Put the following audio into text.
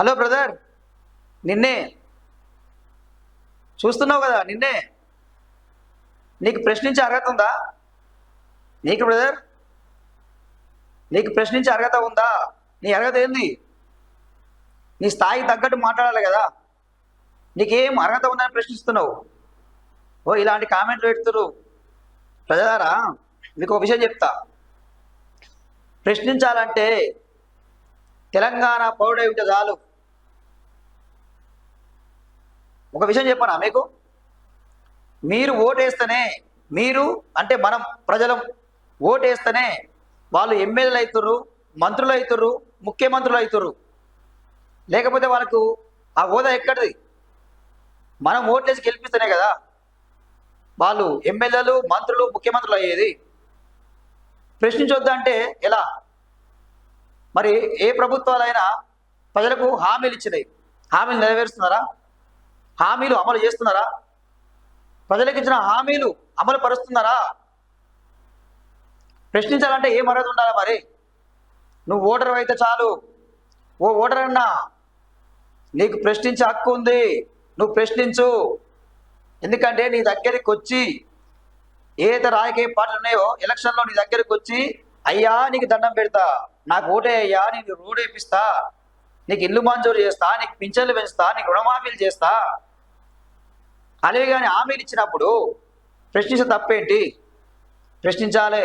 Hello brother నిన్నే. చూస్తున్నావు కదా నిన్నే. నీకు ప్రశ్నించే అర్హత ఉందా? నీకు బ్రదర్? నీకు ప్రశ్నించే అర్హత ఉందా? నీ అర్హత ఏంది? నీ స్థాయికి తగ్గట్టు మాట్లాడాలి కదా. నీకేం అర్హత ఉందని ప్రశ్నిస్తున్నావు? ఓ ఇలాంటి కామెంట్లు పెడుతురు. ప్రజలారా మీకు ఒక విషయం చెప్తా. ప్రశ్నించాలంటే తెలంగాణ పౌరుడై ఉంటే చాలు. ఒక విషయం చెప్పనా మీకు? మీరు ఓటేస్తేనే మీరు అంటే మనం ప్రజలం ఓటేస్తేనే వాళ్ళు ఎమ్మెల్యేలు అవుతుర్రు మంత్రులు అవుతుర్రు ముఖ్యమంత్రులు అవుతుర్రు. లేకపోతే వాళ్ళకు ఆ హోదా ఎక్కడిది? మనం ఓట్లేసి గెలిపిస్తేనే కదా వాళ్ళు ఎమ్మెల్యేలు మంత్రులు ముఖ్యమంత్రులు అయ్యేది. ప్రశ్నించొద్దంటే ఎలా? మరి ఏ ప్రభుత్వాలైనా ప్రజలకు హామీలు ఇచ్చినాయి. హామీలు నెరవేరుస్తున్నారా? హామీలు అమలు చేస్తున్నారా? ప్రజలకు ఇచ్చిన హామీలు అమలు పరుస్తున్నారా? ప్రశ్నించాలంటే ఏం మర్యాద ఉండాలి మరి? నువ్వు ఓటర్ అయితే చాలు. ఓ ఓటర్ అన్నా నీకు ప్రశ్నించే హక్కు ఉంది. నువ్వు ప్రశ్నించు. ఎందుకంటే నీ దగ్గరికి వచ్చి ఏదైతే రాజకీయ పార్టీలు ఉన్నాయో ఎలక్షన్లో నీ దగ్గరికి వచ్చి అయ్యా నీకు దండం పెడతా. నాకు ఓటే అయ్యా నీకు రోడ్ వేపిస్తా. నీకు ఇల్లు మంజూరు చేస్తా. నీకు పింఛన్లు పెంచుతా. నీకు రుణమాఫీలు చేస్తా. అనేవి కానీ హామీలు ఇచ్చినప్పుడు ప్రశ్నించే తప్పేంటి? ప్రశ్నించాలి.